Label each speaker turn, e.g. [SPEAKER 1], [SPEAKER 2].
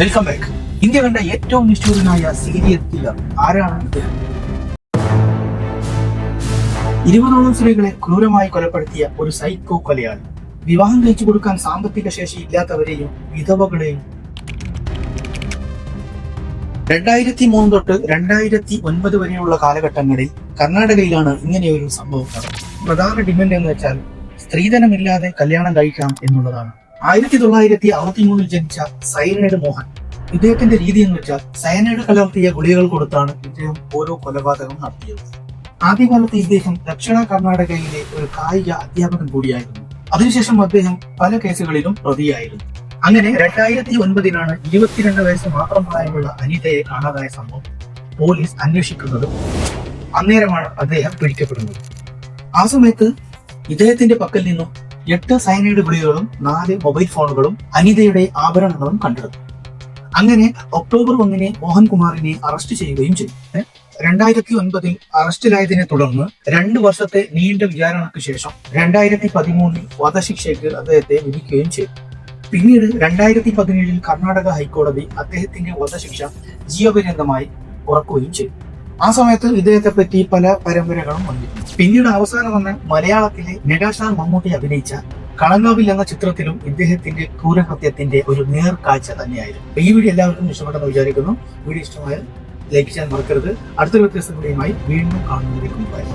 [SPEAKER 1] Welcome back India കണ്ട ഏറ്റവും നിഷ്ഠൂരനായ serial killer ആരാണ്? ഇരുപതോളം സ്ത്രീകളെ ക്രൂരമായി കൊലപ്പെടുത്തിയ ഒരു സൈക്കോ കൊലയാളി. വിവാഹം കഴിച്ചു കൊടുക്കാൻ സാമ്പത്തിക ശേഷി ഇല്ലാത്തവരെയും വിധവകളെയും. രണ്ടായിരത്തി മൂന്ന് തൊട്ട് രണ്ടായിരത്തി ഒൻപത് വരെയുള്ള കാലഘട്ടങ്ങളിൽ കർണാടകയിലാണ് ഇങ്ങനെയൊരു സംഭവം നടന്നത്. പ്രധാന ഡിമാൻഡ് എന്ന് വെച്ചാൽ സ്ത്രീധനമില്ലാതെ കല്യാണം കഴിക്കാം എന്നുള്ളതാണ്. ആയിരത്തി തൊള്ളായിരത്തി അറുപത്തി മൂന്നിൽ ജനിച്ച സൈനൈഡ് മോഹൻ. ഇദ്ദേഹത്തിന്റെ രീതി എന്ന് വെച്ചാൽ സയനൈഡ് കലർത്തിയ ഗുളികകൾ കൊടുത്താണ് ഇദ്ദേഹം ഓരോ കൊലപാതകം നടത്തിയത്. ആദ്യകാലത്ത് ഇദ്ദേഹം ദക്ഷിണ കർണാടകയിലെ ഒരു കായിക അധ്യാപകൻ കൂടിയായിരുന്നു. അതിനുശേഷം അദ്ദേഹം പല കേസുകളിലും പ്രതിയായിരുന്നു. അങ്ങനെ രണ്ടായിരത്തി ഒൻപതിനാണ് ഇരുപത്തിരണ്ട് വയസ്സ് മാത്രം പ്രായമുള്ള അനിതയെ കാണാതായ സംഭവം പോലീസ് അന്വേഷിക്കുന്നത് അന്നേരമാണ് അദ്ദേഹം പിടിക്കപ്പെടുന്നത്. ആ സമയത്ത് ഇദ്ദേഹത്തിന്റെ പക്കൽ നിന്നും എട്ട് സൈനൈഡ് ഗുളികകളും നാല് മൊബൈൽ ഫോണുകളും അനിതയുടെ ആഭരണങ്ങളും കണ്ടെടുത്തു. അങ്ങനെ ഒക്ടോബർ ഒന്നിന് മോഹൻകുമാറിനെ അറസ്റ്റ് ചെയ്യുകയും ചെയ്തു. രണ്ടായിരത്തി ഒൻപതിൽ അറസ്റ്റിലായതിനെ തുടർന്ന് രണ്ട് വർഷത്തെ നീണ്ട വിചാരണയ്ക്ക് ശേഷം രണ്ടായിരത്തി പതിമൂന്നിൽ വധശിക്ഷയ്ക്ക് അദ്ദേഹത്തെ വിധിക്കുകയും ചെയ്തു. പിന്നീട് രണ്ടായിരത്തി പതിനേഴിൽ കർണാടക ഹൈക്കോടതി അദ്ദേഹത്തിന്റെ വധശിക്ഷ ജീവപര്യന്തമായി ഉറക്കുകയും ചെയ്തു. ആ സമയത്ത് ഇദ്ദേഹത്തെ പറ്റി പല പരമ്പരകളും വന്നിരുന്നു പിന്നീട് അവസാനം വന്ന മലയാളത്തിലെ മെഗാസ്റ്റാർ മമ്മൂട്ടി അഭിനയിച്ച കളങ്കാവിൽ എന്ന ചിത്രത്തിലും ഇദ്ദേഹത്തിന്റെ ക്രൂരകൃത്യത്തിന്റെ ഒരു നേർക്കാഴ്ച തന്നെയായിരുന്നു. ഈ വീഡിയോ എല്ലാവർക്കും ഇഷ്ടപ്പെട്ടെന്ന് വിചാരിക്കുന്നു. വീഡിയോ ഇഷ്ടമായാൽ ലൈക്ക് ചെയ്യാൻ മറക്കരുത്. അടുത്തൊരു വ്യത്യസ്ത വീഡിയോയുമായി വീണ്ടും കാണുന്നതിലേക്ക് മുമ്പായി.